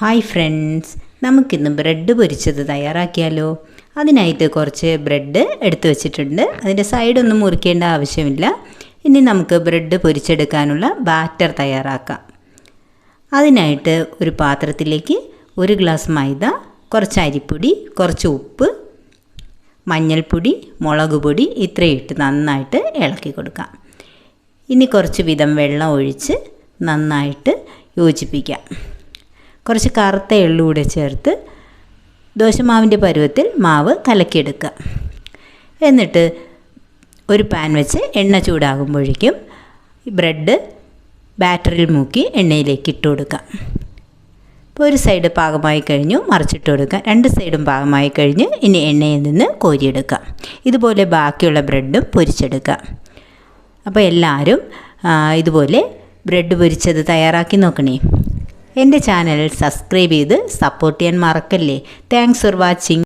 Hi friends നമുക്കിന്ന് bread പൊരിച്ചത് തയ്യാറാക്കിയാലോ? അതിനായിട്ട് കുറച്ച് ബ്രെഡ് എടുത്തു വച്ചിട്ടുണ്ട്. അതിന്റെ സൈഡൊന്നും മുറിക്കേണ്ട ആവശ്യമില്ല. ഇനി നമുക്ക് ബ്രെഡ് പൊരിച്ചെടുക്കാനുള്ള ബാറ്റർ തയ്യാറാക്കാം. അതിനായിട്ട് ഒരു പാത്രത്തിലേക്ക് ഒരു ഗ്ലാസ് മൈദ കുറച്ച് അരിപ്പൊടി കുറച്ച് ഉപ്പ് മഞ്ഞൾപ്പൊടി മുളക് പൊടി ഇത്രയും ഇട്ട് നന്നായിട്ട് ഇളക്കി കൊടുക്കാം. ഇനി കുറച്ച് വിധം വെള്ളം ഒഴിച്ച് നന്നായിട്ട് യോജിപ്പിക്കാം. കുറച്ച് കറുത്ത എള്ളു കൂടെ ചേർത്ത് ദോശമാവിന്റെ പരുവത്തിൽ മാവ് കലക്കിയെടുക്കുക. എന്നിട്ട് ഒരു പാൻ വെച്ച് എണ്ണ ചൂടാകുമ്പോഴേക്കും ബ്രെഡ് ബാറ്ററിൽ മുക്കി എണ്ണയിലേക്ക് ഇട്ട് കൊടുക്കാം ഇപ്പോൾ ഒരു സൈഡ് പാകമായി കഴിഞ്ഞു മറിച്ചിട്ട് കൊടുക്കാം രണ്ട് സൈഡും പാകമായി കഴിഞ്ഞ് ഇനി എണ്ണയിൽ നിന്ന് കോരിയെടുക്കാം ഇതുപോലെ ബാക്കിയുള്ള ബ്രെഡും പൊരിച്ചെടുക്കാം അപ്പോൾ എല്ലാവരും ഇതുപോലെ ബ്രെഡ് പൊരിച്ചത് തയ്യാറാക്കി നോക്കണേ. എന്റെ ചാനൽ സബ്സ്ക്രൈബ് ചെയ്ത് സപ്പോർട്ട് ചെയ്യാൻ മറക്കല്ലേ. Thanks for watching